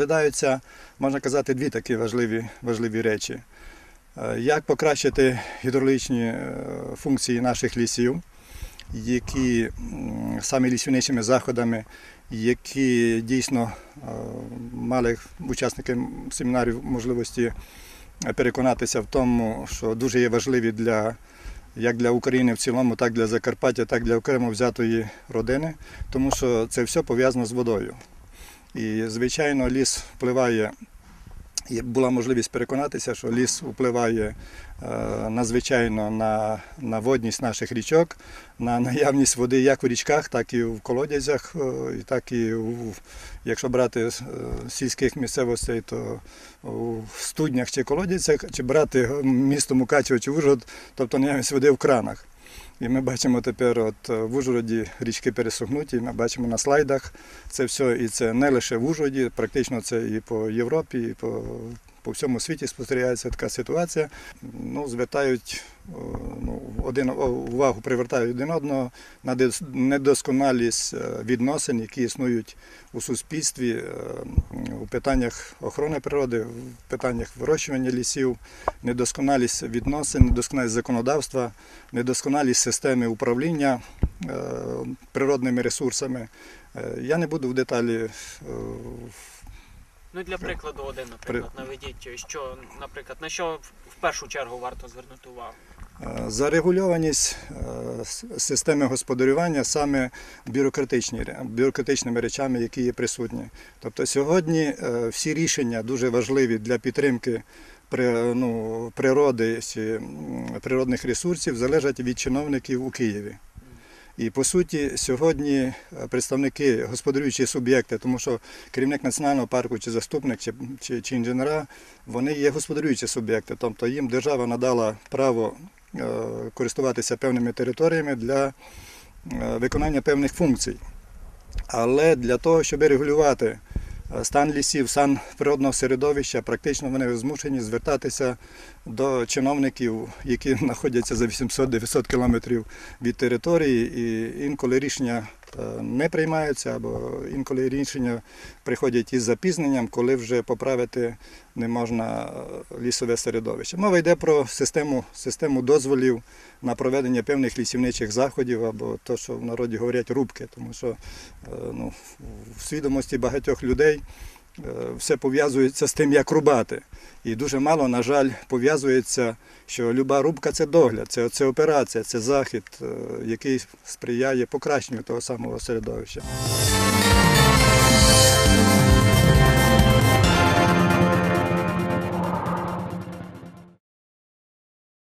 розглядаються, можна казати, дві такі важливі, важливі речі. Е, Як покращити гідрологічні е, функції наших лісів, які саме лісівничими заходами, які дійсно е, мали учасники семінарів можливості переконатися в тому, що дуже є важливі для як для України в цілому, так для Закарпаття, так для окремо взятої родини, тому що це все пов'язано з водою. І, звичайно, ліс впливає, була можливість переконатися, що ліс впливає е, надзвичайно на, на водність наших річок, на наявність води як в річках, так і в колодязях, е, і так і в, якщо брати е, сільських місцевостей, то у студнях чи колодязях, чи брати місто Мукачево чи Ужгород, тобто наявність води в кранах. І ми бачимо тепер, от е, в Ужгороді річки пересохнуті, ми бачимо на слайдах це все, і це не лише в Ужгороді, практично це і по Європі, і по, по всьому світі спостерігається така ситуація. Ну, звертають ну, один увагу, привертають один одного на недосконалість е, відносин, які існують у суспільстві е, у питаннях охорони природи, в питаннях вирощування лісів, недосконалість відносин, недосконалість законодавства, недосконалість системи управління е, природними ресурсами. Е, Я не буду в деталі е, Ну для прикладу, один, наприклад, наведіть, що, наприклад, на що в- першу чергу варто звернути увагу. Е, Зарегульованість е, системи господарювання саме бюрократичні, бюрократичними речами, які є присутні. Тобто сьогодні е, всі рішення дуже важливі для підтримки ну, природи природних ресурсів залежать від чиновників у Києві. І по суті, сьогодні е, представники господарюючі суб'єкти, тому що керівник національного парку чи заступник чи, чи, чи інженера, вони є господарюючі суб'єкти, тобто їм держава надала право е, користуватися певними територіями для е, виконання певних функцій. Але для того, щоб регулювати стан лісів, стан природного середовища, практично вони змушені звертатися до чиновників, які знаходяться за 800-900 кілометрів від території, і інколи рішення не приймаються, або інколи рішення приходять із запізненням, коли вже поправити не можна е, лісове середовище. Мова йде про систему, систему дозволів на проведення певних лісівничих заходів, або то, що в народі говорять рубки, тому що е, ну, в свідомості багатьох людей е, все пов'язується з тим, як рубати. І дуже мало, на жаль, пов'язується, що люба рубка це догляд, це, це операція, це захід, е, який сприяє покращенню того самого середовища.